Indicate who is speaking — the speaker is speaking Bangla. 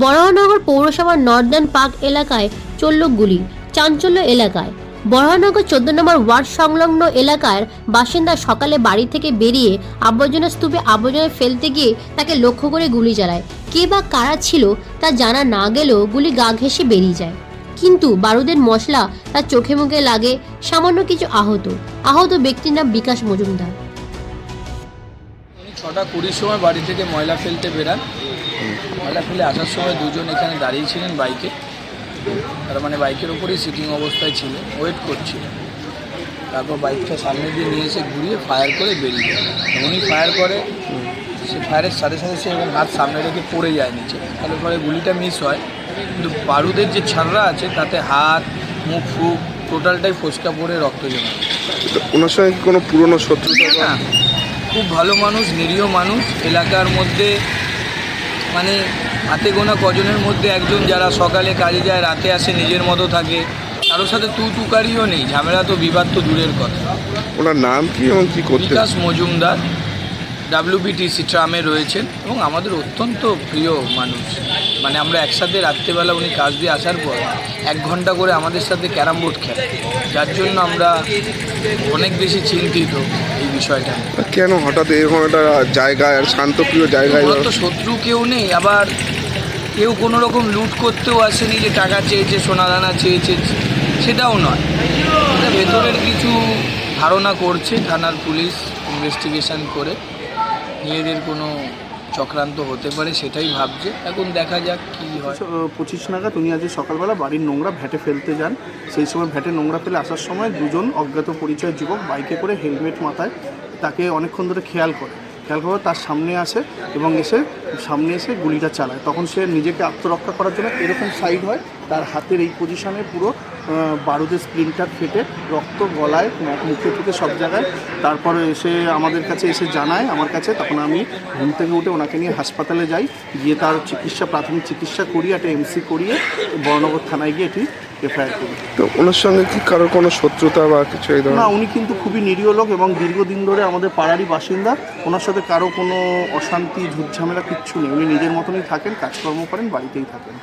Speaker 1: বরাহনগর পৌরসভার নর্দার্ন পার্ক এলাকায় চলল গুলি, চাঞ্চল্য এলাকায়। বরাহনগর চোদ্দ নম্বর ওয়ার্ড সংলগ্ন এলাকার বাসিন্দা সকালে বাড়ি থেকে বেরিয়ে আবর্জনা স্তূপে আবর্জনা ফেলতে গিয়ে তাকে লক্ষ্য করে গুলি চালায়। কে বা কারা ছিল তা জানা না গেলেও গুলি গা ঘেঁষে বেরিয়ে যায়। কিন্তু বারুদের মশলা তার চোখে মুখে লাগে, সামান্য কিছু আহত। আহত ব্যক্তির নাম বিকাশ মজুমদার।
Speaker 2: ছটা কুড়ির সময় বাড়ি থেকে ময়লা ফেলতে বেরান ময়লা ফেলে আসার সময় দুজন এখানে দাঁড়িয়ে ছিলেন বাইকে। তার মানে বাইকের ওপরেই সিটিং অবস্থায় ছিল ওয়েট করছিল। তারপর বাইকটা সামনে দিয়ে নিয়ে এসে ঘুরিয়ে ফায়ার করে বেরিয়ে যায় উনি ফায়ার করে সে ফায়ারের সাথে সাথে সে এবং হাত সামনে রেখে পড়ে যায় নিচে। তাহলে পরে গুলিটা মিস হয়। কিন্তু বারুদের যে ছাড়রা আছে তাতে হাত মুখ ফুক টোটালটাই ফোসকা পড়ে রক্ত জমা।
Speaker 3: ওনার সঙ্গে কোনো পুরনো শত্রুতা
Speaker 2: না খুব ভালো মানুষ নিরীহ মানুষ। এলাকার মধ্যে মানে হাতে গোনা কজনের মধ্যে একজন যারা সকালে কাজে যায় রাতে আসে নিজের মতো থাকে কারোর সাথে তু তুকারিও নেই ঝামেলা তো বিবাদ তো দূরের কথা।
Speaker 3: ওনার নাম কি এবং কি করতে
Speaker 2: বিকাশ মজুমদার ডাব্লিউবিটিসি ট্রামে রয়েছেন এবং আমাদের অত্যন্ত প্রিয় মানুষ। মানে আমরা একসাথে রাত্রেবেলা উনি কাজ দিয়ে আসার পর এক ঘণ্টা করে আমাদের সাথে ক্যারাম বোর্ড খেলেন। যার জন্য আমরা অনেক বেশি চিন্তিত। বিষয়টা।
Speaker 3: কেন হঠাৎ এরকম একটা জায়গায় আর শান্তপ্রিয় জায়গায়
Speaker 2: তো শত্রু কেউ নেই আবার কেউ কোনো রকম লুট করতেও আসেনি যে টাকা চেয়েছে সোনা দানা চেয়েছে সেটাও নয় এটা ভেতরের কিছু ধারণা করছে থানার পুলিশ ইনভেস্টিগেশন করে নিজেদের কোনো চক্রান্ত হতে পারে, সেটাই ভাবছে। এখন দেখা যাক কী হয়।
Speaker 4: পঁচিশ নাগাদ উনি আজ সকালবেলা বাড়ির নোংরা ভ্যাটে ফেলতে যান। সেই সময় ভ্যাটে নোংরা ফেলে আসার সময় দুজন অজ্ঞাত পরিচয় যুবক বাইকে করে হেলমেট মাথায় তাকে অনেকক্ষণ ধরে খেয়াল করে। খেয়াল করে তার সামনে আসে এবং এসে সামনে এসে গুলিটা চালায়। তখন সে নিজেকে আত্মরক্ষা করার জন্য এরকম সাইড হয়, তার হাতের এই পজিশনে পুরো বারুদের স্প্রিনটার ফেটে রক্ত গলায় মুখে টুকে সব জায়গায়। তারপরে এসে আমাদের কাছে এসে জানায় আমার কাছে তখন আমি ঘুম থেকে উঠে ওনাকে নিয়ে হাসপাতালে যাই গিয়ে তার চিকিৎসা প্রাথমিক চিকিৎসা করিয়ে একটা এমসি করিয়ে বর্ণগর থানায় গিয়ে এটি এফআইআর করি।
Speaker 3: তো ওনার সঙ্গে কি কারোর কোনো শত্রুতা বা কিছু এই
Speaker 4: না উনি কিন্তু খুবই নিরীহ লোক এবং দীর্ঘদিন ধরে আমাদের পাড়ারই বাসিন্দা। ওনার সাথে কারও কোনো অশান্তি ঝুটঝামেলা কিচ্ছু নেই। উনি নিজের মতনই থাকেন কাজকর্ম করেন বাড়িতেই থাকেন।